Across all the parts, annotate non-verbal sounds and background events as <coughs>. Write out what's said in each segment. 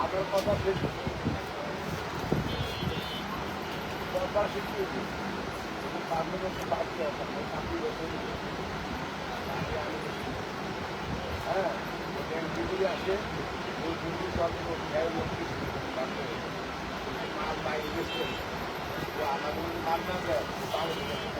আপনার কথা ঠিক দরকার শিখিয়েছি পাঁচ মিনিট বাড়তে হবে চাকরি আমাদের মাল না দেয় তাহলে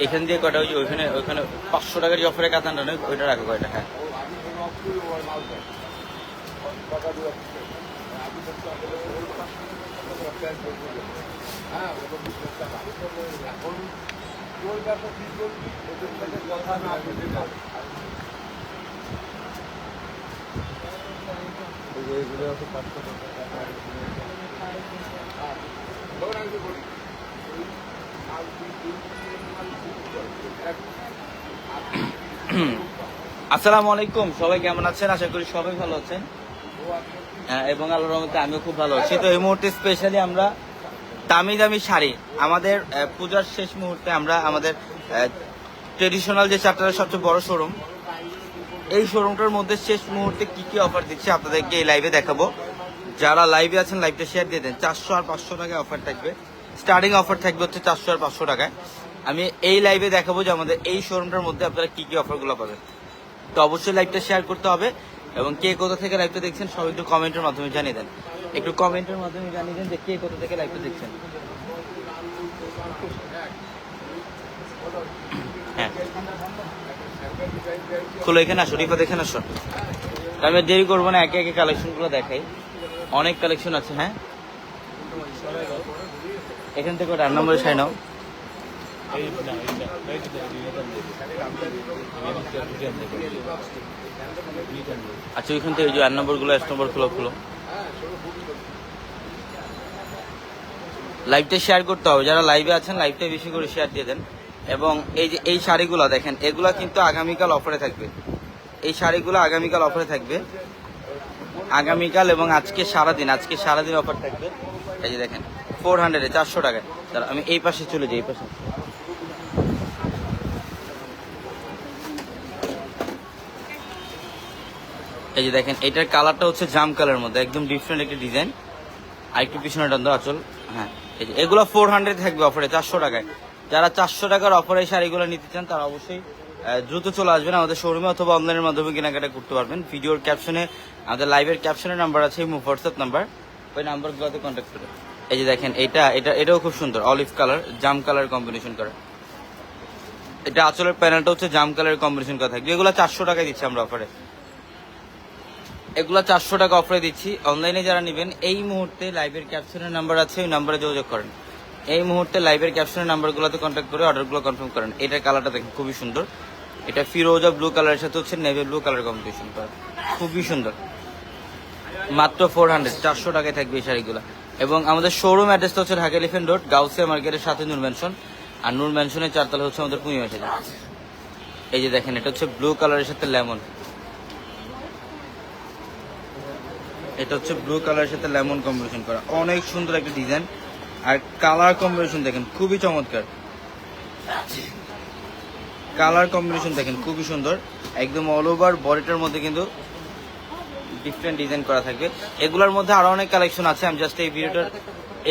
এখান দিয়ে কটা ওই ওইখানে ওইখানে পাঁচশো টাকার যে অফারে কাতানটা নয় ওইটা রাখো কয়টা হ্যাঁ। হ্যাঁ কথা না বলে আসসালামু আলাইকুম সবাই কেমন আছেন? আশা করি সবাই ভালো আছেন। হ্যাঁ, এবং আল্লাহর রহমতে আমিও খুব ভালো আছি। তো এই মুহূর্তে স্পেশালি আমরা দামি দামি শাড়ি আমাদের পূজার শেষ মুহূর্তে আমরা আমাদের ট্রেডিশনাল যে চ্যাপ্টারের সবচেয়ে বড় শোরুম এই শোরুমটার মধ্যে শেষ মুহূর্তে কি কি অফার দিচ্ছে আপনাদেরকে এই লাইভে দেখাবো। যারা লাইভে আছেন লাইভটা শেয়ার দিয়ে দেন। চারশো আর পাঁচশো টাকায় অফার থাকবে। স্টার্টিং অফার থাকবে হচ্ছে চারশো আর পাঁচশো টাকায়। আমি এই লাইভে দেখাবো যে আমাদের এই শোরুমটার মধ্যে আপনারা কি কি অফারগুলো পাবেন। তো অবশ্যই লাইভটা শেয়ার করতে হবে এবং কে কোথা থেকে লাইভটা দেখছেন সব একটু কমেন্টের মাধ্যমে জানিয়ে দেন। একটু কমেন্টের মাধ্যমে জানিয়ে দেন যে কে কোথা থেকে লাইভটা দেখছেন। হ্যাঁ। খুলো, এখানে আসো রিফা এখানে আসো। আমি দেরি করব না, একে একে কালেকশনগুলো দেখাই। অনেক কালেকশন আছে হ্যাঁ? এখান থেকে ওটা নম্বরে সাই নাও। আচ্ছা ওইখান থেকে ওই যে আট নম্বরগুলো, এক নম্বর খুলো খুলো। লাইভটা শেয়ার করতে হবে। যারা লাইভে আছেন লাইভটা বেশি করে শেয়ার দিয়ে দেন। এবং এই যে, এই শাড়িগুলো দেখেন, এগুলা কিন্তু আগামীকাল অফারে থাকবে। এই শাড়িগুলো আগামীকাল অফারে থাকবে। আগামীকাল এবং আজকে সারাদিন আজকে সারাদিন অফার থাকবে। এই যে দেখেন। ফোর হান্ড্রেডে চারশো টাকায় আমি এই পাশে চলে যাই, এই পাশে। এই যে দেখেন, এটার কালারটা হচ্ছে জাম কালার মধ্যে, একদম ডিফারেন্ট একটা ডিজাইন আর একটু পিছনে টান দাও, আচল। হ্যাঁ এই যে, এগুলো ফোর হান্ড্রেড থাকবে অফারে চারশো টাকায়। যারা চারশো টাকার অফারে শাড়িগুলো নিতে চান, তারা অবশ্যই দ্রুত চলে আসবেন আমাদের শোরুমে অথবা অনলাইনের মাধ্যমে কেনাকাটা করতে পারবেন। ভিডিওর ক্যাপশনে আমাদের লাইভের ক্যাপশনের নাম্বার আছে হোয়াটসঅ্যাপ নাম্বার ওই নাম্বারগুলোতে কন্ট্যাক্ট করে। এই যে দেখেন, এটা এটা, এটাও খুব সুন্দর অলিভ কালার জাম কালার কম্বিনেশন করা। এটা আঁচলের প্যানেলটা হচ্ছে জাম কালার কম্বিনেশন করা থাকবে। এগুলো চারশো টাকায় দিচ্ছি আমরা অফারে এগুলো চারশো টাকা অফারে দিচ্ছি। অনলাইনে যারা নেবেন, এই মুহূর্তে লাইভের ক্যাপশনের নাম্বার আছে, ওই নাম্বারে যোগাযোগ করেন। এই মুহূর্তে লাইভের ক্যাপশনের নাম্বারগুলোতে কন্ট্যাক্ট করে অর্ডারগুলো কনফার্ম করেন। এটার কালারটা দেখেন, খুবই সুন্দর। এটা ফিরোজা ব্লু কালারের সাথে হচ্ছে নেভি ব্লু কালার কম্বিনেশন করা। খুবই সুন্দর। মাত্র ফোর হান্ড্রেড চারশো টাকায় থাকবে এই শাড়িগুলো। এবং আমাদের শোরুম অ্যাড্রেসটা হচ্ছে ঢাকা এলিফেন্ট রোড গাউসিয়া মার্কেটের সাথে নূর ম্যানশন আর নূর ম্যানশনের চারতলা হচ্ছে আমাদের পুঁই মেশে এই যে দেখেন, এটা হচ্ছে ব্লু কালারের সাথে লেমন এটা হচ্ছে ব্লু কালারের সাথে লেমন কম্বিনেশন করা। অনেক সুন্দর একটা ডিজাইন আর কালার কম্বিনেশন দেখেন, খুবই চমৎকার। কালার কম্বিনেশন দেখেন, খুবই সুন্দর। একদম অল ওভার বডিটার মধ্যে কিন্তু ডিফারেন্ট ডিজাইন করা থাকবে। এগুলোর মধ্যে আরও অনেক কালেকশন আছে। আমি জাস্ট এই ভিডিওটার,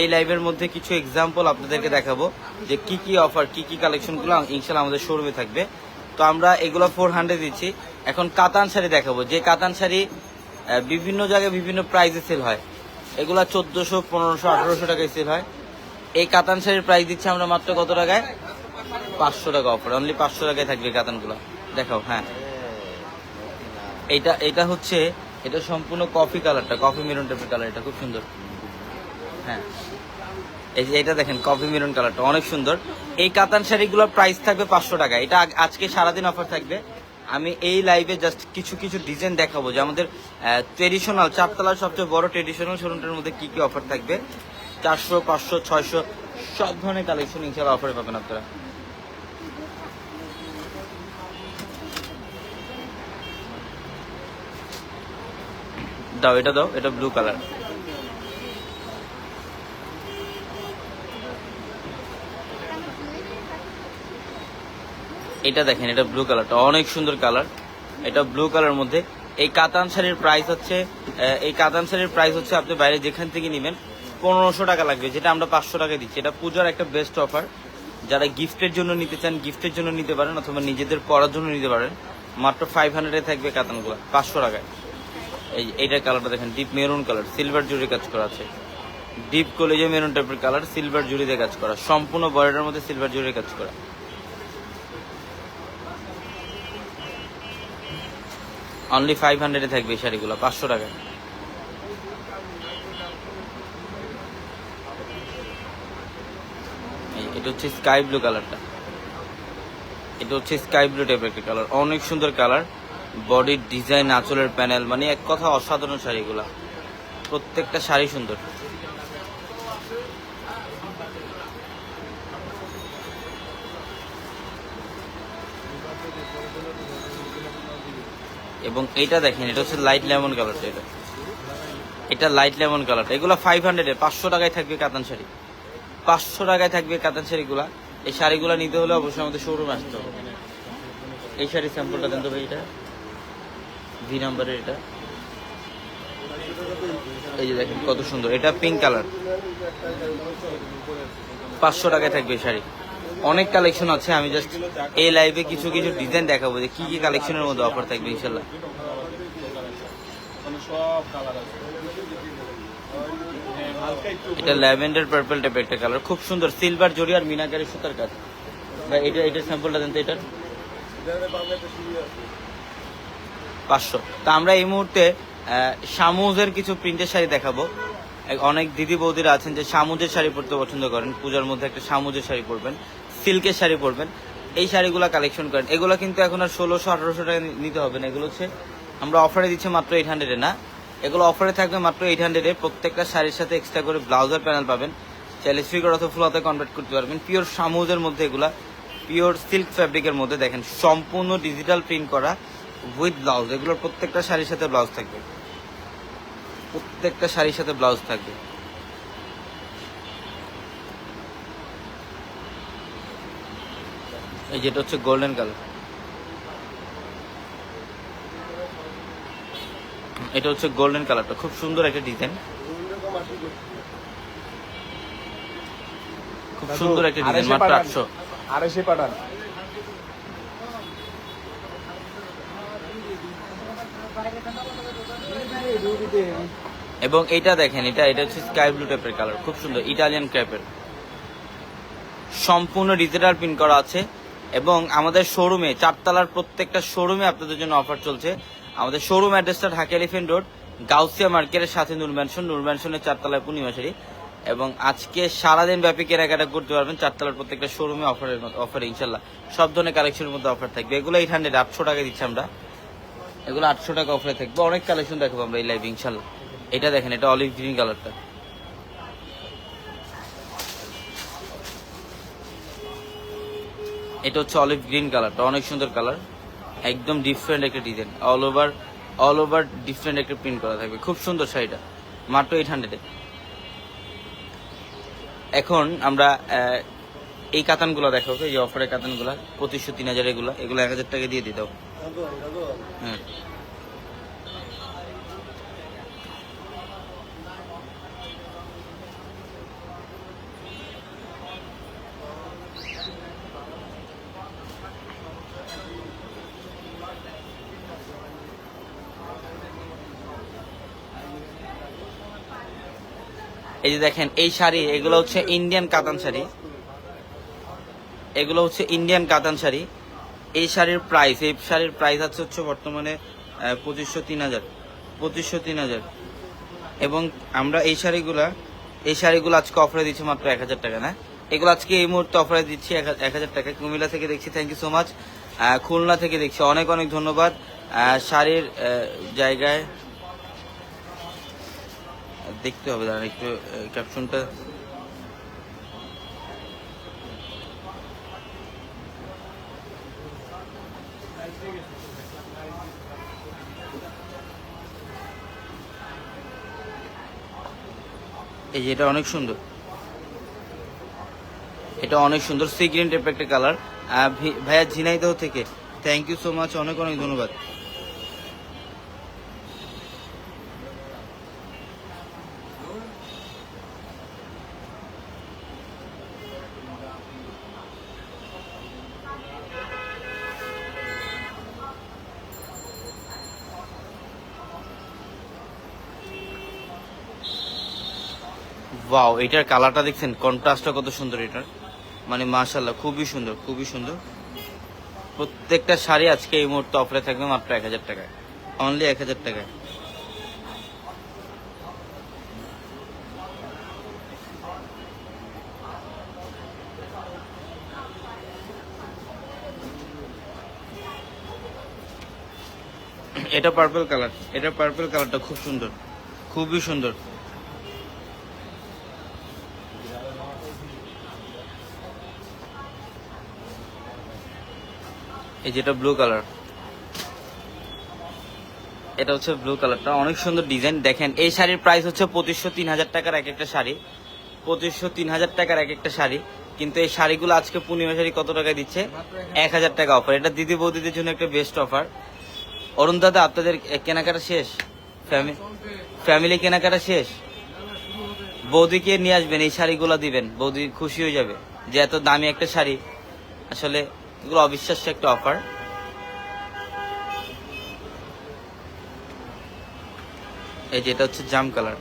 এই লাইভের মধ্যে কিছু এক্সাম্পল আপনাদেরকে দেখাবো যে কি কি অফার কি কি কালেকশনগুলো ইনশাল্লাহ আমাদের শোরুমে থাকবে। তো আমরা এগুলো ফোর হান্ড্রেড দিচ্ছি। এখন কাতান শাড়ি দেখাবো। যে কাতান শাড়ি বিভিন্ন জায়গায় বিভিন্ন প্রাইসে সেল হয়। এগুলা চোদ্দশো, পনেরোশো, আঠারোশো টাকায় সেল হয়। এই কাতান শাড়ির প্রাইস দিচ্ছি আমরা মাত্র কত টাকায়? পাঁচশো টাকা অফার অনলি পাঁচশো টাকায় থাকবে কাতানগুলো। দেখাও হ্যাঁ। এটা এটা হচ্ছে এটা সম্পূর্ণ কফি কালারটা, কফি মেরুন টাইপের কালার, এটা খুব সুন্দর। হ্যাঁ। এই এটা দেখেন, কফি মেরুন কালারটা, অনেক সুন্দর। এই কাতান শাড়িগুলোর প্রাইস থাকবে পাঁচশো টাকা। এটা আজকে সারাদিন অফার থাকবে। আমি এই লাইভে জাস্ট কিছু কিছু ডিজাইন দেখাবো যে আমাদের ট্রেডিশনাল চারতলার সবচেয়ে বড় ট্রেডিশনাল শোরুমটার মধ্যে কি কি অফার থাকবে। চারশো, পাঁচশো, ছয়শো, সব ধরনের কালেকশন ইনশাল্লাহ অফারে পাবেন আপনারা। দাও, এটা দাও, এটা ব্লু কালার এটা দেখেন, এটা ব্লু কালারটা অনেক সুন্দর কালার এটা ব্লু কালার মধ্যে, এই কাতান শাড়ির প্রাইস হচ্ছে এই কাতান শাড়ির প্রাইস হচ্ছে আপনি বাইরে যেখান থেকে নেবেন, পনেরোশো টাকা লাগবে, যেটা আমরা পাঁচশো টাকায় দিচ্ছি। এটা পূজার একটা বেস্ট অফার যারা গিফটের জন্য নিতে চান, গিফটের জন্য নিতে পারেন, অথবা নিজেদের পড়ার জন্য নিতে পারেন, মাত্র ফাইভ হান্ড্রেডে থাকবে কাতানগুলো, পাঁচশো টাকায়। এই, এইটার কালারটা দেখেন ডিপ মেরুন কালার সিলভার জুড়ি কাজ করা আছে। ডিপ কলেজে মেরুন টাইপের কালার সিলভার জুড়িতে কাজ করা। সম্পূর্ণ বডিটার মধ্যে সিলভার জুড়ি কাজ করা। অনলি ফাইভ হান্ড্রেডে থাকবে এই শাড়িগুলো, পাঁচশো টাকা। এটা হচ্ছে স্কাই ব্লু কালারটা এটা হচ্ছে স্কাই ব্লু টাইপের একটা কালার অনেক সুন্দর কালার বডির ডিজাইন, আঁচলের প্যানেল মানে এক কথা অসাধারণ শাড়িগুলা। প্রত্যেকটা শাড়ি সুন্দর। এবং এটা দেখেন, এটা হচ্ছে লাইট লেমন কালারটা এটা। এটা লাইট লেমন কালারটা এগুলো ফাইভ হান্ড্রেডে পাঁচশো টাকায় থাকবে কাতান শাড়ি। পাঁচশো টাকায় থাকবে কাতান শাড়িগুলা। এই শাড়িগুলো নিতে হলে অবশ্যই আমাদের শোরুম আসতে হবে। এই শাড়ি স্যাম্পলটা দেন তো ভাই এটা। ভি নাম্বারের এটা। এই যে দেখেন কত সুন্দর। এটা পিঙ্ক কালার পাঁচশো টাকায় থাকবে শাড়ি। অনেক কালেকশন আছে, আমি জাস্ট এই লাইভে কিছু কিছু ডিজাইন দেখাবো যে কি কি কালেকশনের মধ্যে অফার থাকবে ইনশাল্লাহ এটা ল্যাভেন্ডার পার্পল টাইপের একটা কালার খুব সুন্দর সিলভার জড়ি আর মিনাকারি সুতার কাজ। ভাই, এটা এটার স্যাম্পলটা দেন তো এটার এখানে পাবে একটা সিঁড়ি আছে পাঁচশো। তা আমরা এই মুহূর্তে শামুজের কিছু প্রিন্টের শাড়ি দেখাবো। অনেক দিদি বৌদিরা আছেন যে শামুজের শাড়ি পরতে পছন্দ করেন। পূজার মধ্যে একটা শামুজের শাড়ি পরবেন, সিল্কের শাড়ি পরবেন। এই শাড়িগুলো কালেকশন করেন। এগুলো কিন্তু এখন আর ষোলোশো, আঠারোশো টাকা নিতে হবে না। এগুলো হচ্ছে, আমরা অফারে দিচ্ছি মাত্র এইট হান্ড্রেডে না? এগুলো অফারে থাকবে মাত্র এইট হান্ড্রেডে প্রত্যেকটা শাড়ির সাথে এক্সট্রা করে ব্লাউজার প্যানেল পাবেন। চাইলে স্পিকার অথবা ফুলাতে কনভার্ট করতে পারবেন। পিওর শামুজের মধ্যে এগুলা পিওর সিল্ক ফ্যাব্রিকের মধ্যে দেখেন, সম্পূর্ণ ডিজিটাল প্রিন্ট করা। উইথ ব্লাউজ এগুলোর প্রত্যেকটা শাড়ির সাথে ব্লাউজ থাকবে। প্রত্যেকটা শাড়ির সাথে ব্লাউজ থাকবে। এই যেটা হচ্ছে গোল্ডেন কালার এটা হচ্ছে গোল্ডেন কালারটা খুব সুন্দর একটা ডিজাইন খুব সুন্দর একটা ডিজাইন মাত্র। আটশো। আড়াইশে পাঠান। এবং এটা দেখেন, এটা এটা হচ্ছে স্কাই ব্লু টাইপের কালার খুব সুন্দর ইটালিয়ান ক্র্যাপের সম্পূর্ণ ডিজিটাল প্রিন্ট করা আছে এবং আমাদের শোরুমে চারতলার প্রত্যেকটা শোরুমে আপনাদের জন্য অফার চলছে। আমাদের শোরুম অ্যাড্রেসটা ঢাকা এলিফেন্ট রোড গাউসিয়া মার্কেটের সাথে নূর ম্যানশন নূর ম্যানশনের চারতলায় পূর্ণিমাশারি এবং আজকে সারাদিন ব্যাপী কেনাকাটা করতে পারবেন চারতলার প্রত্যেকটা শোরুমে অফারের অফার ইনশাল্লাহ। সব ধরনের কালেকশনের মধ্যে অফার থাকবে। এগুলো এইট হান্ড্রেড আটশো টাকা দিচ্ছি আমরা। এগুলো আটশো টাকা অফারে থাকবে। অনেক কালেকশন দেখাবো আমরা এই লাইভ ইনশাল্লাহ এটা দেখেন, এটা অলিভ গ্রিন কালারটা এটা হচ্ছে অলিভ গ্রিন কালারটা অনেক সুন্দর কালার একদম ডিফারেন্ট একটা design all over all over different একটা প্রিন্ট করা থাকবে। খুব সুন্দর শাড়িটা। মাত্র এইট হান্ড্রেডে এখন আমরা এই কাতানগুলো দেখো, এই অফারের কাতানগুলো, পঁচিশশো, তিন হাজার এগুলো। এগুলো এক হাজার টাকা দিয়ে দিতে হ্যাঁ। এই যে দেখেন, এই শাড়ি, এগুলো হচ্ছে ইন্ডিয়ান কাতান শাড়ি। এগুলো হচ্ছে ইন্ডিয়ান কাতান শাড়ি। এই শাড়ির প্রাইস এই শাড়ির প্রাইস আছে হচ্ছে বর্তমানে পঁচিশশো তিন হাজার, পঁচিশশো তিন হাজার। এবং আমরা এই শাড়িগুলা, এই শাড়িগুলো আজকে অফারে দিচ্ছি মাত্র এক হাজার টাকা, না? এগুলো আজকে এই মুহূর্তে অফারে দিচ্ছি এক হাজার টাকা। কুমিল্লা থেকে দেখছি thank you so much Khulna থেকে দেখছি, অনেক অনেক ধন্যবাদ। শাড়ির জায়গায়, দেখতে হবে দাঁড়ান, একটু ক্যাপশনটা এই যে এটা অনেক সুন্দর। এটা অনেক সুন্দর সি গ্রিন টাইপের একটা কালার ভাইয়া ঝিনাইদহ থেকে। থ্যাংক ইউ সো মাচ অনেক অনেক ধন্যবাদ। ওয়াও এটার কালারটা দেখছেন কন্ট্রাস্টটা কত সুন্দর এটার। মানে মাশাল্লাহ খুবই সুন্দর খুবই সুন্দর। প্রত্যেকটা শাড়ি আজকে এই মুহূর্তে অফারে থাকবে মাত্র এক হাজার টাকায়। অনলি এক হাজার টাকায়। এটা পার্পল কালার এটা পার্পল কালারটা খুব সুন্দর, খুবই সুন্দর। এই যেটা ব্লু কালার এটা হচ্ছে ব্লু কালারটা অনেক সুন্দর ডিজাইন দেখেন, এই শাড়ির প্রাইস হচ্ছে পঁচিশশো তিন হাজার টাকার এক একটা শাড়ি। পঁচিশশো তিন হাজার টাকার এক একটা শাড়ি। কিন্তু এই শাড়িগুলো আজকে পূর্ণিমা শাড়ি কত টাকা দিচ্ছে? এক হাজার টাকা অফার এটা দিদি বৌদিদের জন্য একটা বেস্ট অফার অরুণ দাদা, আপনাদের কেনাকাটা শেষ? ফ্যামিলি ফ্যামিলি কেনাকাটা শেষ? বৌদিকে নিয়ে আসবেন, এই শাড়িগুলো দিবেন। বৌদি খুশি হয়ে যাবে যে এত দামি একটা শাড়ি। আসলে এগুলো অবিশ্বাস্য একটা অফার এই যেটা হচ্ছে জাম কালার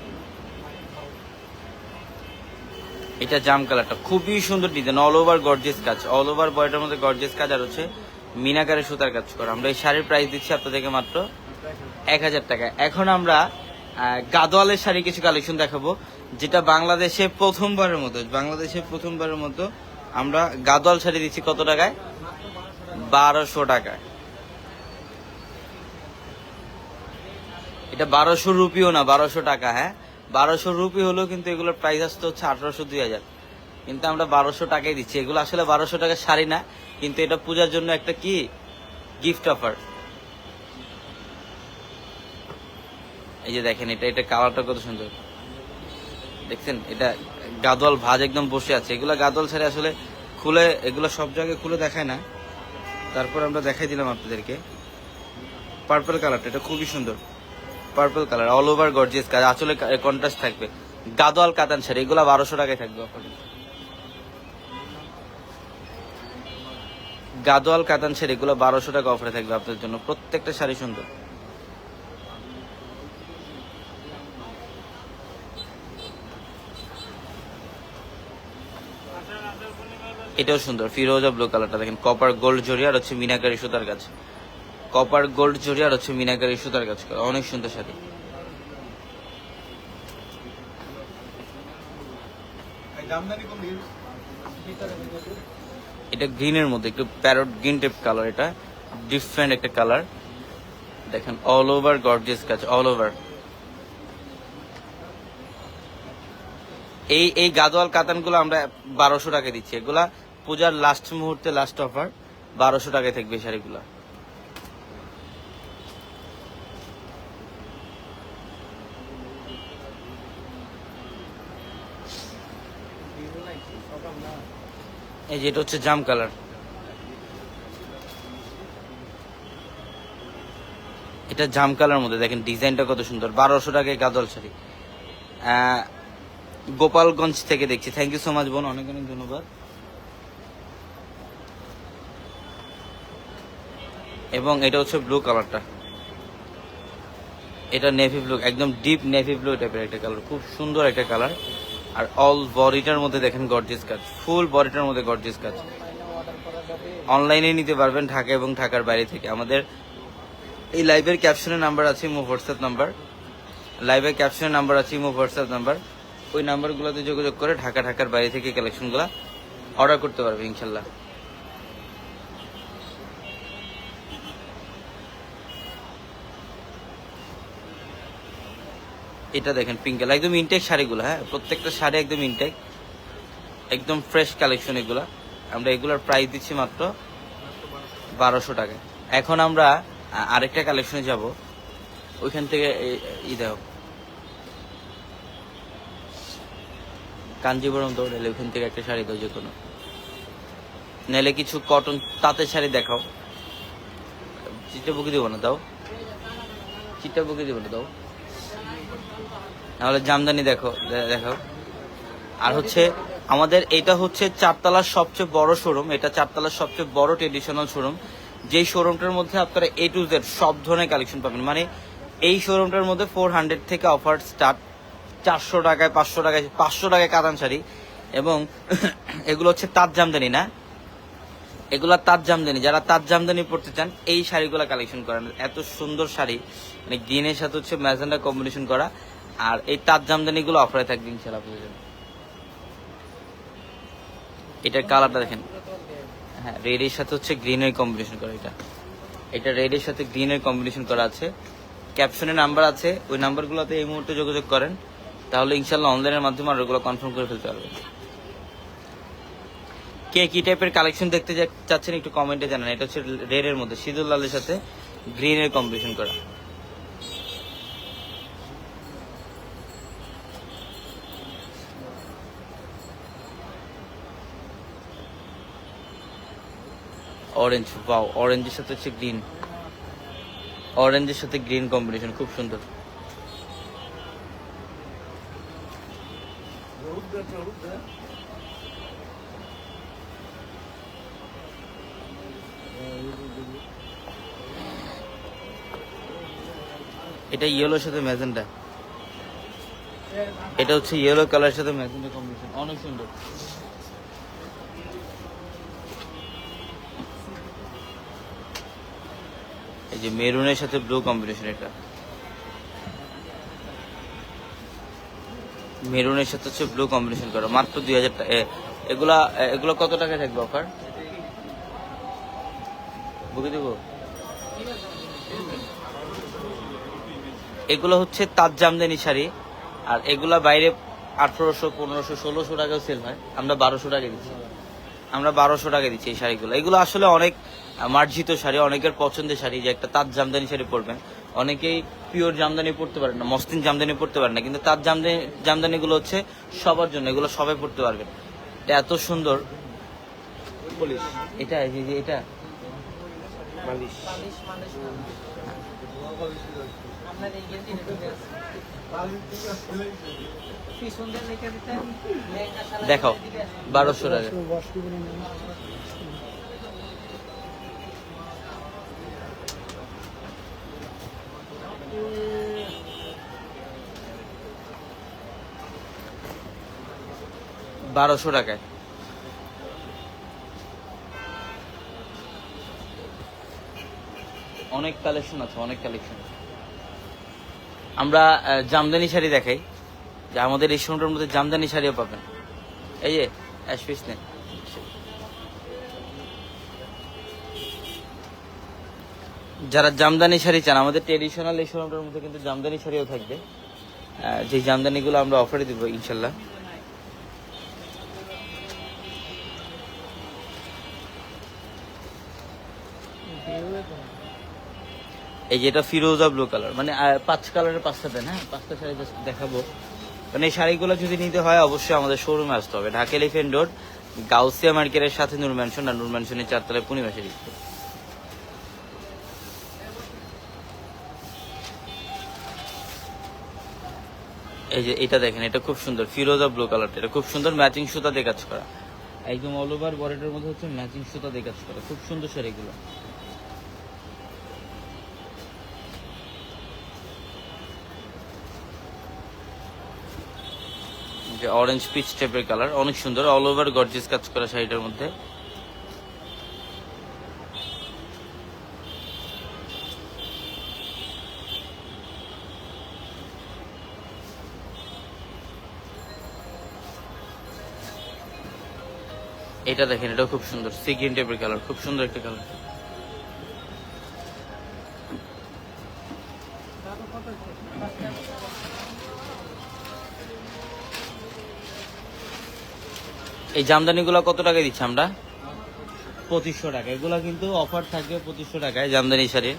এটা জাম কালারটা খুবই সুন্দর ডিজাইন অল ওভার গর্জেস কাজ অল ওভার বয়টার মধ্যে গর্জেস কাজ, আর হচ্ছে মিনাকারে সুতার কাজ করা। আমরা এই শাড়ির প্রাইস দিচ্ছি আপনাদেরকে মাত্র এক হাজার টাকা। এখন আমরা গাদোয়ালের শাড়ি কিছু কালেকশন দেখাবো, যেটা বাংলাদেশে প্রথমবারের মতো, বাংলাদেশে প্রথমবারের মতো আমরা গাদোয়াল শাড়ি দিচ্ছি কত টাকায়? বারোশো টাকায়। এটা বারোশো রুপিও না, বারোশো টাকা হ্যাঁ? বারোশো রুপি হলেও কিন্তু এগুলোর প্রাইস আসতে হচ্ছে আঠারোশো, দুই হাজার। কিন্তু আমরা বারোশো টাকাই দিচ্ছি। এগুলো আসলে বারোশো টাকার শাড়ি না, কিন্তু এটা পূজার জন্য একটা কি? গিফট অফার এই যে দেখেন, এটা এটা কালারটা কত সুন্দর। দেখছেন? এটা গাদল ভাজ একদম বসে আছে। এগুলো গাদোয়াল ছাড়া আসলে খুলে, এগুলো সব জায়গায় খুলে দেখায় না। তারপর আমরা দেখাই দিলাম আপনাদেরকে। পার্পল কালারটা এটা খুবই সুন্দর। Purple colour all over gorgeous কাজ। আসলে কন্ট্রাস্ট থাকবে। গাদোয়াল কাতান শাড়ি, এগুলো বারোশো টাকায় থাকবে গাদোয়াল কাতান শাড়ি, এগুলো বারোশো টাকা অফারে থাকবে আপনাদের জন্য। প্রত্যেকটা শাড়ি সুন্দর। এটাও সুন্দর। ফিরোজা ব্লু কালারটা দেখেন কপার গোল্ড জড়ি আর হচ্ছে মিনাকারি সুতার কাজ কপার গোল্ড জড়ি আর হচ্ছে মিনাকারি সুতার কাজ করা। অনেক সুন্দর শাড়ি। এটা গ্রিনের মধ্যে একটু প্যারট গ্রিন টাইপ কালার এটা। ডিফারেন্ট একটা কালার দেখেন অল ওভার গর্জিয়াস কাজ অল ওভার এই এই গাদোয়াল কাতানগুলো আমরা বারোশো টাকা দিচ্ছি। এগুলা পূজার লাস্ট মুহূর্তে লাস্ট অফার বারোশো টাকায় থাকবে এই শাড়িগুলা। এই যে এটা হচ্ছে জাম কালার। এটা জাম কালার মধ্যে, দেখেন ডিজাইনটা কত সুন্দর। বারোশো টাকায় গাদল শাড়ি। গোপালগঞ্জ থেকে দেখছি। থ্যাংক ইউ সো মাচ বোন। অনেক অনেক ধন্যবাদ। এবং এটা হচ্ছে ব্লু কালারটা এটা নেভি ব্লু একদম ডিপ নেভি ব্লু টাইপের একটা কালার খুব সুন্দর একটা কালার আর অল বডিটার মধ্যে দেখেন গর্জিয়াস কাজ ফুল বডিটার মধ্যে গর্জিয়াস কাজ। অনলাইনে নিতে পারবেন ঢাকা এবং ঢাকার বাইরে থেকে। আমাদের এই লাইভের ক্যাপশনের নাম্বার আছে মো হোয়াটসঅ্যাপ নাম্বার লাইভের ক্যাপশনের নাম্বার আছে মো হোয়াটসঅ্যাপ নাম্বার ওই নাম্বারগুলোতে যোগাযোগ করে ঢাকা, ঢাকার বাইরে থেকে কালেকশনগুলো অর্ডার করতে পারবে, ইনশাল্লাহ। এটা দেখেন পিঙ্ক কালার, একদম ইনটেক শাড়িগুলো হ্যাঁ? প্রত্যেকটা শাড়ি একদম ইনটেক একদম ফ্রেশ কালেকশন এগুলা। আমরা এগুলার প্রাইস দিচ্ছি মাত্র বারোশো টাকা। এখন আমরা আরেকটা কালেকশনে যাব। ওইখান থেকে ই দেখো। কাঞ্জিবরম দৌড় এলে ওইখান থেকে একটা শাড়ি দাও যে কোনো নাহলে কিছু কটন তাঁতের শাড়ি দেখাও। চিটটা বুকি দিব না, দাও। চিটটা বুকি দিব না, দাও। নাহলে জামদানি দেখো দেখো আর হচ্ছে, আমাদের এটা হচ্ছে চারতলার সবচেয়ে বড় শোরুম এটা চারতলার সবচেয়ে বড় ট্রেডিশনাল শোরুম যেই শোরুমটার মধ্যে আপনারা এ টু জেড সব ধরনের কালেকশন পাবেন। মানে এই শোরুমটার মধ্যে ফোর হান্ড্রেড থেকে অফার স্টার্ট চারশো টাকায়, পাঁচশো টাকায় পাঁচশো টাকায় কাতান শাড়ি। এবং <coughs> এগুলো হচ্ছে তাঁত জামদানি, না? এগুলো তাঁত জামদানি, যারা তাঁত জামদানি পড়তে চান, এই শাড়িগুলো কালেকশন করেন। এত সুন্দর শাড়ি। মানে গ্রিনের সাথে হচ্ছে ম্যাজেন্ডা কম্বিনেশন করা। আর এই তাঁত জামদানি গুলো অফারে থাকবে ইনশাল্লাহ আপনাদের এটার কালারটা দেখেন। হ্যাঁ রেডের সাথে হচ্ছে কম্বিনেশন করা এটা। এটা সাথে কম্বিনেশন করা আছে। ক্যাপশনে নাম্বার আছে, ওই এই মুহূর্তে যোগাযোগ করেন। তাহলে ইনশাল্লাহ অনলাইনের মাধ্যমে অর্ডারগুলো কনফার্ম করে ফেলতে পারবেন। কে কি টাইপের কালেকশন দেখতে চাচ্ছেন একটু কমেন্টে জানান। এটা হচ্ছে রেডের মধ্যে, সিঁদুর লালের সাথে গ্রিনের কম্বিনেশন করা। অরেঞ্জ বাও অরেঞ্জের সাথে হচ্ছে গ্রিন অরেঞ্জের সাথে গ্রিন কম্বিনেশন খুব সুন্দর। এটা ইয়েলোর সাথে ম্যাজেন্টা। এটা হচ্ছে ইয়েলো কালার সাথে ম্যাজেন্টা কম্বিনেশন অনেক সুন্দর। এই যে মেরুনের সাথে ব্লু কম্বিনেশন এটা। মেরুনের সাথে হচ্ছে ব্লু কম্বিনেশন করা। মাত্র দুই হাজার এগুলা এগুলো কত টাকায় থাকবে অফার বুকে দেবো? এগুলো হচ্ছে তাঁত জামদানি শাড়ি। আর এগুলা বাইরে আঠারোশো, পনেরোশো, ষোলোশো টাকাও সেল হয়। আমরা বারোশো টাকা দিচ্ছি। আমরা বারোশো টাকা দিচ্ছি এই শাড়িগুলো। এগুলো আসলে অনেক মার্জিত শাড়ি অনেকের পছন্দের শাড়ি যে একটা তাঁত জামদানি শাড়ি পরবেন। অনেকেই পিওর জামদানি পরতে পারেন না মসলিন জামদানি পরতে পারেন না কিন্তু তাঁত জামদানি জামদানিগুলো হচ্ছে সবার জন্য এগুলো সবাই পরতে পারবেন। এটা এত সুন্দর। এটা এই যে- যে এটা। মালিশ। দেখাও বারোশো টাকা। বারোশো টাকায়। অনেক কালেকশন আছে, অনেক কালেকশন আমরা জামদানি শাড়ি দেখাই। যে আমাদের এই শোরুমটার মধ্যে জামদানি শাড়িও পাবেন। এই যে অ্যাশ পিস নেই যারা জামদানি শাড়ি চান, আমাদের ট্রেডিশনাল এই শোরুমটার মধ্যে কিন্তু জামদানি শাড়িও থাকবে। যে জামদানিগুলো আমরা অফারে দিব, ইনশাল্লাহ। এই যেটা ফিরোজা ব্লু কালার মানে পাঁচ কালারের পাঁচটা দেন হ্যাঁ? পাঁচটা শাড়ি দেখাবো। মানে এই শাড়িগুলো যদি নিতে হয়, অবশ্যই আমাদের শোরুমে আসতে হবে। ঢাকা এলিফেন্ট রোড গাউসিয়া মার্কেটের সাথে নূর ম্যানশন আর নূর ম্যানশনের চারতলায় পূর্ণিমা শাড়ি। এই যে এটা দেখেন, এটা খুব সুন্দর। ফিরোজা ব্লু কালারটা এটা খুব সুন্দর ম্যাচিং সুতা দিয়ে কাজ করা। একদম অল ওভার বডিটার মধ্যে হচ্ছে ম্যাচিং সুতা দিয়ে কাজ করা। খুব সুন্দর শাড়িগুলো যে অরেঞ্জ পিচ টাইপের কালার অনেক সুন্দর অল ওভার গর্জিয়াস কাজ করা শাড়িটার মধ্যে। এটা দেখেন এটা খুব সুন্দর। সি গ্রিন টাইপের কালার খুব সুন্দর একটা কালার এই জামদানিগুলো কত টাকা দিচ্ছি আমরা? পঁচিশশো টাকা। এগুলো কিন্তু অফার থাকবে পঁচিশশো টাকায়। জামদানি শাড়ির।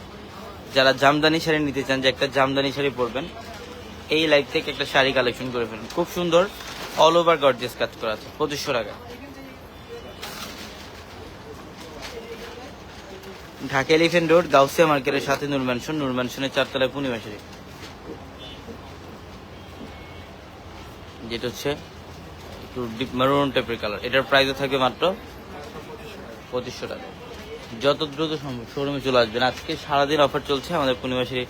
যারা জামদানি শাড়ি নিতে চান যে একটা জামদানি শাড়ি পরবেন এই লাইফ থেকে একটা শাড়ি কালেকশন করে ফেলুন। খুব সুন্দর অল ওভার গর্জিয়াস কাজ করা আছে পঁচিশশো টাকা ঢাকা এলিফেন্ট রোড, গাউসিয়া মার্কেটের সাথে নূর ম্যানশন নূর ম্যানশনের চারতলায় পূর্ণিমা যেটা হচ্ছে একটু ডিপ মেরুন টাইপের কালার এটার প্রাইসও থাকবে মাত্র পঁচিশশো টাকা। যত দ্রুত সম্ভব শোরুমে চলে আসবেন। আজকে সারাদিন অফার চলছে আমাদের পূর্ণিমাশারি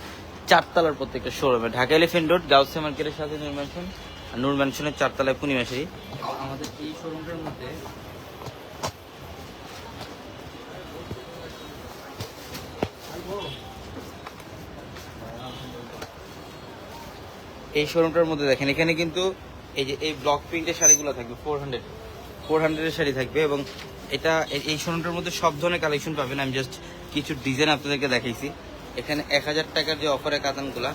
চারতলার প্রত্যেকটা শোরুমে ঢাকা এলিফেন্ট রোড, গাউসিয়া মার্কেটের সাথে নূর ম্যানশন আর নূর ম্যানশনের চারতলায় পূর্ণিমাশারি আমাদের এই শোরুমটার মধ্যে এই শোরুমটার মধ্যে দেখেন, এখানে কিন্তু এই যে, এই ব্লক প্রিন্টের শাড়িগুলো থাকবে ফোর হান্ড্রেড ফোর হান্ড্রেডের শাড়ি থাকবে এবং এটা, এই শোরুমটার মধ্যে সব ধরনের কালেকশন পাবেন। আমি জাস্ট কিছু ডিজাইন আপনাদেরকে দেখাইছি। এখানে এক হাজার টাকার যে অফারের কাতানগুলা,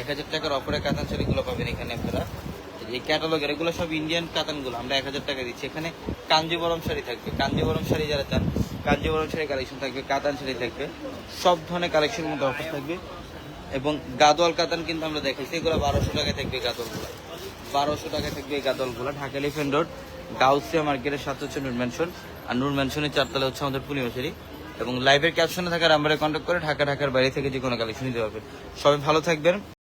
এক হাজার টাকার অফারের কাতান শাড়িগুলো পাবেন এখানে আপনারা। এই ক্যাটালগের এগুলো সব ইন্ডিয়ান কাতানগুলো, আমরা এক হাজার টাকা দিচ্ছি। এখানে কাঞ্জিবরম শাড়ি থাকবে। কাঞ্জিবরম শাড়ি যারা চান, কাঞ্জিবরম শাড়ি কালেকশন থাকবে, কাতান শাড়ি থাকবে। সব ধরনের কালেকশনের মধ্যে অফার থাকবে। এবং গাদোয়াল কাতান কিন্তু আমরা দেখাইছি। এগুলো বারোশো টাকায় থাকবে গাদোয়ালগুলো। বারোশো টাকা থাকবে এই গাদোয়ালগুলো। ঢাকা এলিফেন্ট রোড গাউসিয়া মার্কেটের সাথে হচ্ছে নূর ম্যানশন আর নূর ম্যানশনের চারতলা হচ্ছে আমাদের পূর্ণিমাশারি এবং লাইভের ক্যাপশনে থাকার নাম্বারে কন্ট্যাক্ট করে ঢাকা ঢাকার বাইরে থেকে যে কোনো কালেকশন নিতে পারবেন। সবাই ভালো থাকবেন।